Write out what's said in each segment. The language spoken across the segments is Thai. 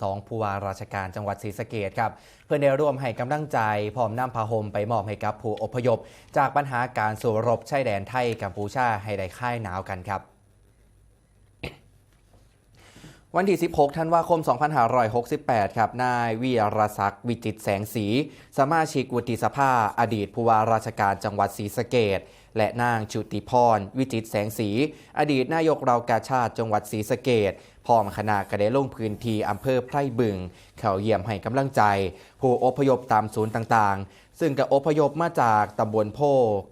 12 ผู้ว่าราชการจังหวัดศรีสะเกดครับเพื่อได้ร่วมให้กำลังใจพร้อมนำพาหมไปมอบให้กับผู้อพยพ จากปัญหาการสู่รบชายแดนไทยกัมพูชาให้ได้คลายหนาวกันครับวันที่ 16 ธันวาคม 2568 ครับ นายวีรศักดิ์วิจิตแสงสี สมาชิกวุฒิสภา อดีตผู้ว่าราชการจังหวัดศรีสะเกด และนางชุติพร วิจิตแสงสี อดีตนายกเรากาชาติจังหวัดศรีสะเกดพร้อมคณะกระได้ลงพื้นที่อำเภอไพร่บึง เขาเยี่ยมให้กำลังใจ ผู้อพยพตามศูนย์ต่างๆ ซึ่งก็อพยพมาจากตำบลโพ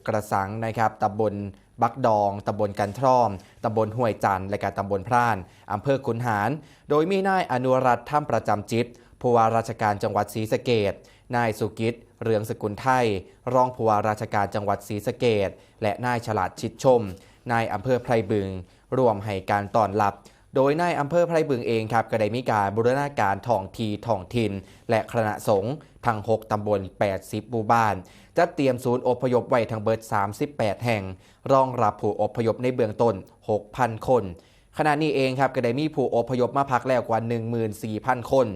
กระสังนะครับตำบลบักดอง ตำบลกันทร่อม ตำบลห้วยจันและก็ตำบลพร่าน อำเภอขุนหาร โดยมีนายอนุรัตน์ถ้ำประจำจิต ผู้ว่าราชการจังหวัดศรีสะเกดนายสุกิจเรืองสกุลไทย รองผู้ว่าราชการจังหวัดศรีสะเกดและนายฉลาดชิดชม นายอำเภอไพรบึง รวมให้การต้อนรับ โดยนายอำเภอไพรบึงเองครับก็ได้มีการบูรณาการท้องทีท้องถิ่นและคณะสงฆ์ทั้ง 6 ตำบล 80หมู่บ้าน จัดเตรียมศูนย์อพยพไว้ทั้งเบิด 38 แห่ง รองรับผู้อพยพในเบื้องต้น 6,000 คน ขณะนี้เองครับก็ได้มีผู้อพยพมาพักแล้วกว่า 14,000 คน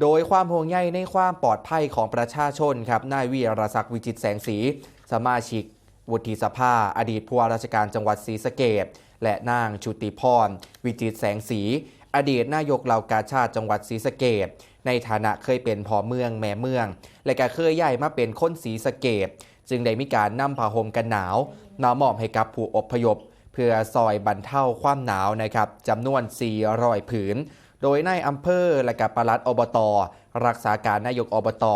โดยความห่วงใยในความปลอดภัยของประชาชนครับนายวีรศักดิ์วิจิตแสงสี สมาชิก วุฒิสภา อดีตผู้ว่าราชการจังหวัดศรีสะเกดและนางชุติพร วิจิตแสงสี อดีตนายกเหล่ากาชาติจังหวัดศรีสะเกดในฐานะเคยเป็นพอเมืองแม่เมือง และก็เคยย้ายมาเป็นคนศรีสะเกดจึงได้มีการนำผ้าห่มกันหนาวมามอบให้กับผู้อพยพ เพื่อซอยบรรเทาความหนาวนะครับจำนวน 400 ผืน โดยนายอำเภอและกับปลัดอบต รักษาการนายกอบต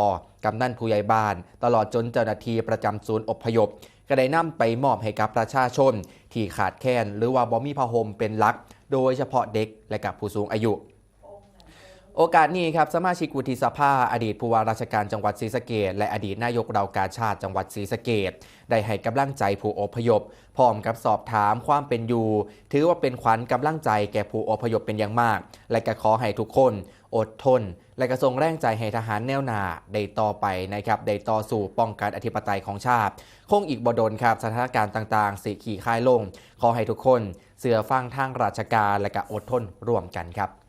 กำนันผู้ใหญ่บ้าน ตลอดจนเจ้าหน้าที่ประจำศูนย์อพยพ ก็ได้นำไปมอบให้กับประชาชน ที่ขาดแคลนหรือว่าบ่มีผ้าห่มเป็นหลัก โดยเฉพาะเด็กและกับผู้สูงอายุ โอกาสนี้ครับสมาชิกวุฒิสภาอดีตผู้ว่าราชการจังหวัดศรีสะเกดและอดีตนายกเรากาชาติจังหวัดศรีสะเกดได้ให้กำลังใจผู้อพยพ พร้อมกับสอบถามความเป็นอยู่ ถือว่าเป็นขวัญกำลังใจแก่ผู้อพยพเป็นอย่างมาก และก็ขอให้ทุกคน อดทน และกระทรงแรงใจให้ทหารแนวหน้าได้ต่อไปนะครับได้ต่อสู่ป้องกันอธิปไตยของชาติ คงอีกบดลครับสถานการณ์ต่างๆ สีขี่คลายลง ขอให้ทุกคน เสือฟังทางราชการและก็อดทนร่วมกันครับ